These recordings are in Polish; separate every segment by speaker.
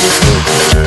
Speaker 1: Thank you.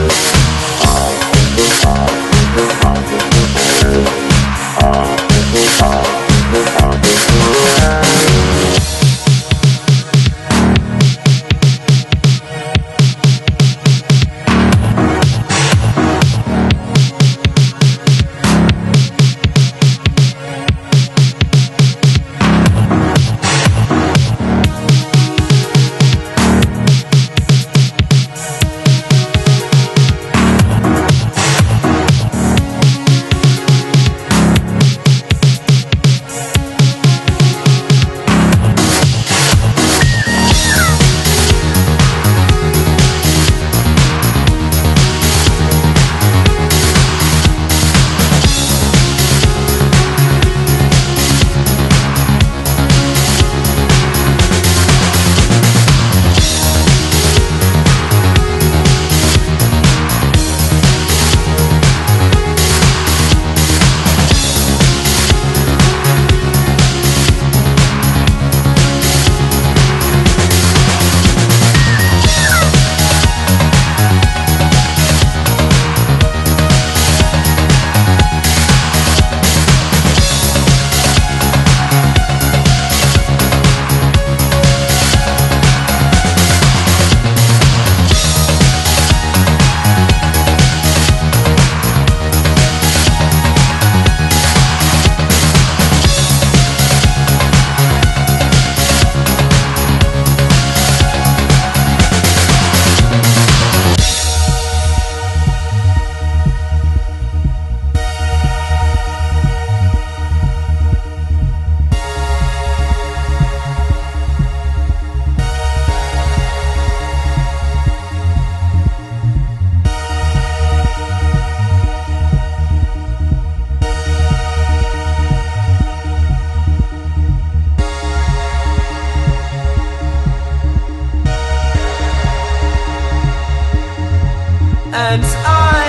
Speaker 1: and I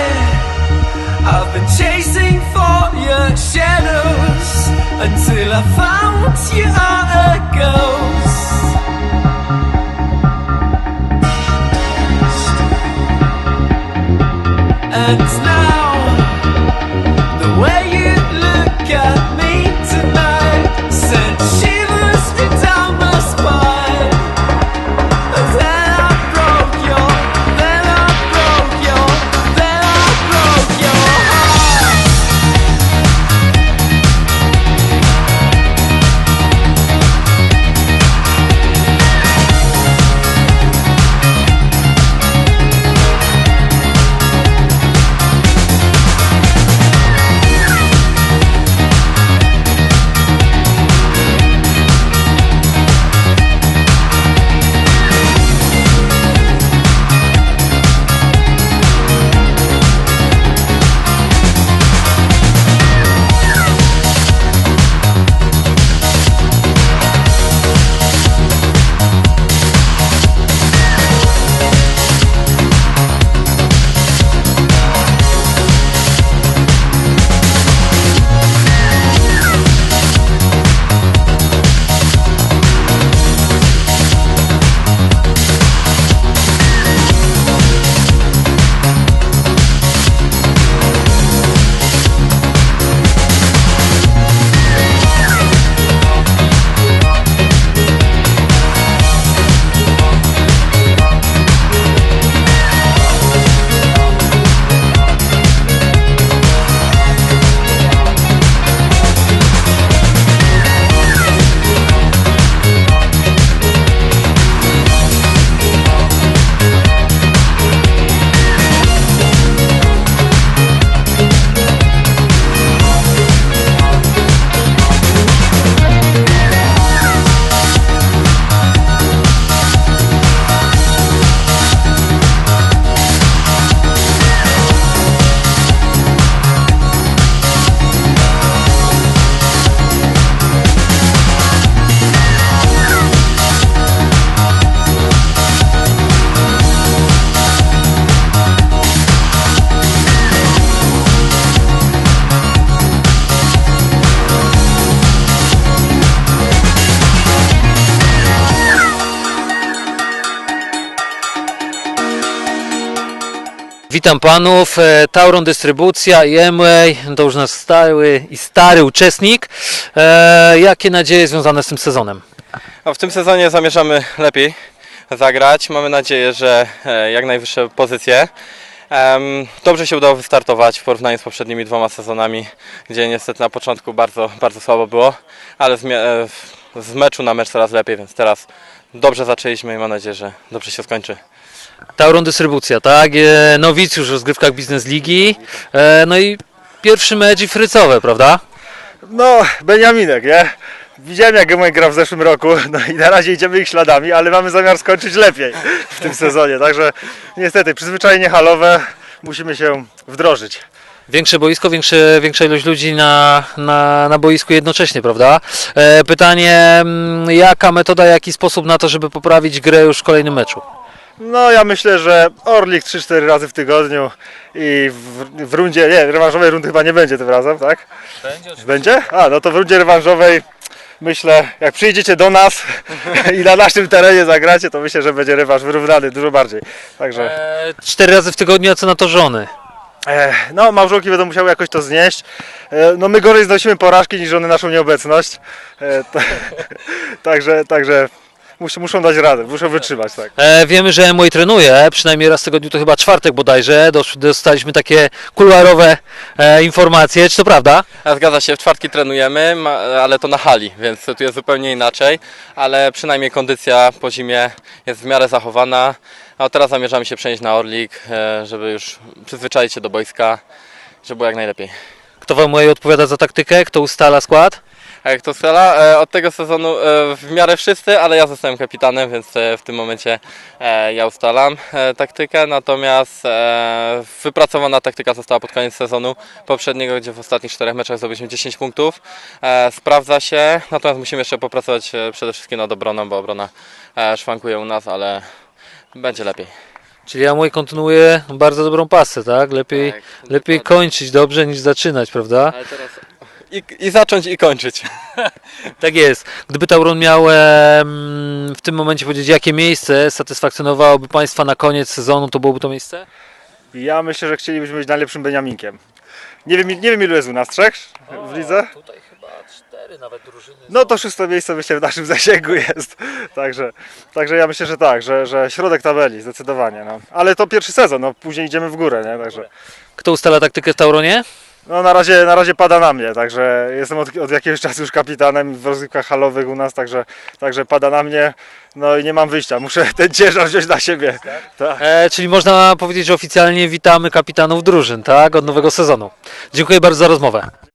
Speaker 1: I've been chasing for your shadows Until I found you are a ghost. And now The way
Speaker 2: Witam panów. E, Tauron Dystrybucja i Amway to już nasz stały i stary uczestnik. E, jakie nadzieje związane z tym sezonem?
Speaker 3: No, w tym sezonie zamierzamy lepiej zagrać. Mamy nadzieję, że e, jak najwyższe pozycje. Dobrze się udało wystartować w porównaniu z poprzednimi dwoma sezonami, gdzie niestety na początku bardzo, bardzo słabo było, ale z, e, z meczu na mecz coraz lepiej, więc teraz dobrze zaczęliśmy i mam nadzieję, że dobrze się skończy.
Speaker 2: Tauron Dystrybucja, tak? E, nowicjusz w rozgrywkach Biznes Ligi. E, no i pierwszy mecz i frycowe, prawda?
Speaker 4: No, Beniaminek, nie? Widziałem jak Gemoń grał w zeszłym roku, no i na razie idziemy ich śladami, ale mamy zamiar skończyć lepiej w tym sezonie, także niestety przyzwyczajenie halowe musimy się wdrożyć.
Speaker 2: Większe boisko, większe, większa ilość ludzi na, na, na boisku jednocześnie, prawda? E, pytanie, mm, jaka metoda, jaki sposób na to, żeby poprawić grę już w kolejnym meczu?
Speaker 4: No ja myślę, że Orlik 3-4 razy w tygodniu i w, w rundzie, nie, rewanżowej rundy chyba nie będzie tym razem, tak? Będzie. Będzie? A, no to w rundzie rewanżowej myślę, jak przyjdziecie do nas i na naszym terenie zagracie, to myślę, że będzie rewanż wyrównany dużo bardziej. Także...
Speaker 2: E, cztery razy w tygodniu, a co na to żony?
Speaker 4: E, No, małżonki będą musiały jakoś to znieść. E, No, my gorzej znosimy porażki niż one naszą nieobecność. E, to- Także, także mus, muszą dać radę, muszą wytrzymać, tak.
Speaker 2: E, wiemy, że Amway trenuje, przynajmniej raz w tygodniu, to chyba czwartek bodajże, Dosz, dostaliśmy takie kuluarowe e, informacje, czy to prawda?
Speaker 3: A Zgadza się, w czwartki trenujemy, ma- ale to na hali, więc tu jest zupełnie inaczej, ale przynajmniej kondycja po zimie jest w miarę zachowana. A teraz zamierzamy się przenieść na Orlik, e, żeby już przyzwyczaić się do boiska, żeby było jak najlepiej.
Speaker 2: Kto w Amway odpowiada za taktykę, kto ustala skład?
Speaker 3: A jak to? E, Od tego sezonu e, w miarę wszyscy, ale ja zostałem kapitanem, więc e, w tym momencie ja ustalam taktykę. Natomiast wypracowana taktyka została pod koniec sezonu poprzedniego, gdzie w ostatnich czterech meczach zdobyliśmy 10 punktów. Sprawdza się, natomiast musimy jeszcze popracować przede wszystkim nad obroną, bo obrona szwankuje u nas, ale będzie lepiej.
Speaker 2: Czyli Amway kontynuuje bardzo dobrą pasę, tak? Lepiej,
Speaker 3: Tak,
Speaker 2: lepiej
Speaker 3: dokładnie.
Speaker 2: kończyć dobrze niż zaczynać, prawda?
Speaker 3: Ale teraz i, I zacząć i kończyć.
Speaker 2: Tak jest. Gdyby Tauron miał em, w tym momencie powiedzieć, jakie miejsce satysfakcjonowałoby Państwa na koniec sezonu, to byłoby to miejsce?
Speaker 4: Ja myślę, że chcielibyśmy być najlepszym Beniaminkiem. Nie wiem, nie wiem ilu jest u nas, trzech w lidze?
Speaker 2: Tutaj cztery nawet drużyny.
Speaker 4: No to szóste miejsce myślę w naszym zasięgu jest. Także, także ja myślę, że tak, że, że środek tabeli zdecydowanie. No. Ale to pierwszy sezon, no później idziemy w górę, nie? Także
Speaker 2: Kto ustala taktykę w Tauronie?
Speaker 4: no na razie, na razie pada na mnie, także jestem od, od jakiegoś czasu już kapitanem w rozgrywkach halowych u nas, także, także pada na mnie. No i nie mam wyjścia, muszę ten ciężar wziąć na siebie. Tak.
Speaker 2: E, czyli można powiedzieć, że oficjalnie witamy kapitanów drużyn, tak? Od nowego sezonu. Dziękuję bardzo za rozmowę.